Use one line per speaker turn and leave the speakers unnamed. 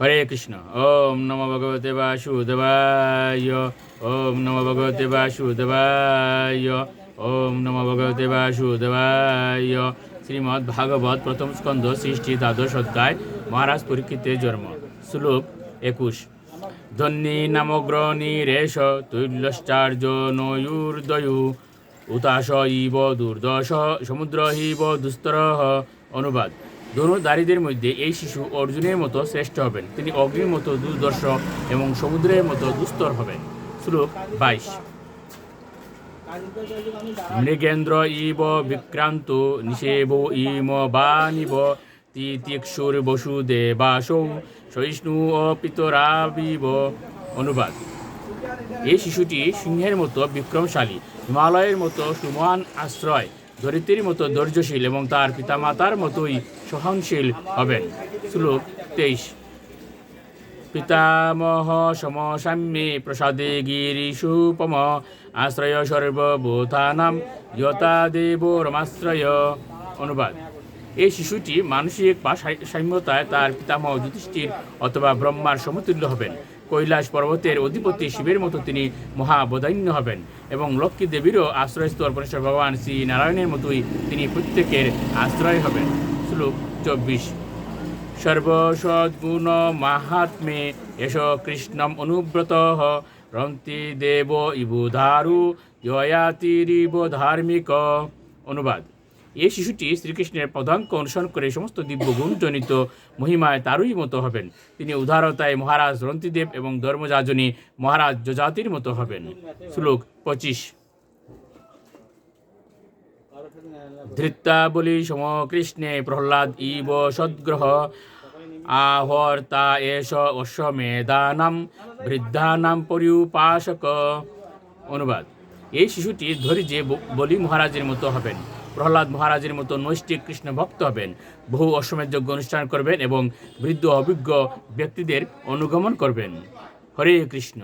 হরে কৃষ্ণ। ওম নম ভগবতে বাসুদেবায়। ওম নম ভগবতে বাসুদেবায়। ওম নম ভগবতে বাসুদেবায়। শ্রীমদ্ ভাগবত প্রথম স্কন্ধ সৃষ্টি দ্বাদশ অধ্যায়, মহারাজ পরীক্ষিতের জন্ম। শ্লোক একুশ। ধন্যী নামগ্রণীরেশ তুল্যশ্চার্য নয়ুর্দয়ু। উতাস ইব দুর্দশ, সমুদ্র হিব দুস্তর অনুবাদ। ধনুর্ধারীদের মধ্যে এই শিশু অর্জুনের মতো শ্রেষ্ঠ হবেন। তিনি অগ্নির মতো দুর্দর্শ এবং সমুদ্রের মতো দুস্তর হবেন। শ্লোক বাইশ। মৃগেন্দ্র ইব বিক্রান্ত নিষেব ইম বা নিব তিতিক্ষুর বসুদেবাসৌ সহিষ্ণু ও পিতরাবিব অনুবাদ। এই শিশুটি সিংহের মতো বিক্রমশালী, হিমালয়ের মতো সুমহান আশ্রয়, ধরিত্রীর মতো ধৈর্যশীল এবং তার পিতামাতার মতোই সহনশীল হবেন শ্লোক তেইশ। পিতামহ সমসাম্যে প্রসাদে গিরিশুপম, আশ্রয় সর্বভূতানাম যতা দেব রমাশ্রয় অনুবাদ। এই শিশুটি মানসিক বা সাম্যতায় তার পিতামহ যুধিষ্ঠির অথবা ব্রহ্মার সমতুল্য হবেন। কৈলাস পর্বতের অধিপতি শিবের মতো তিনি মহাবদান্য হবেন এবং লক্ষ্মী দেবীরও আশ্রয়স্থল পরেশ্বর ভগবান শ্রী নারায়ণের মতোই তিনি প্রত্যেকের আশ্রয় হবেন। শ্লোক চব্বিশ। সর্বসদ্গুণ মাহাত্মে এষ কৃষ্ণম অনুব্রত রন্তি দেব ইবুধারু জয়াতিরিব ধার্মিক। অনুবাদ। এই শিশুটি শ্রীকৃষ্ণের পদাঙ্ক অনুসরণ করে সমস্ত দিব্য গুণজনিত মহিমায় তারই মতো হবেন। তিনি উদারতায় মহারাজ রন্তিদেব এবং ধর্মযাজনী মহারাজ যজাতির মতো হবেন। শ্লোক পঁচিশ। ধৃত্তা বলি সমকৃষ্ণে প্রহ্লাদ ইব সদ্গ্রহ। আহর্তা এষ অশ্বমেধানাম বৃদ্ধানাম পরিউপাসক। অনুবাদ। এই শিশুটি ধৈর্যে বলি মহারাজের মতো হবেন। প্রহ্লাদ মহারাজের মতো নৈষ্ঠিক কৃষ্ণ ভক্ত হবেন। বহু অশ্বমেধ যজ্ঞ অনুষ্ঠান করবেন এবং বৃদ্ধ অভিজ্ঞ ব্যক্তিদের অনুগমন করবেন। হরে কৃষ্ণ।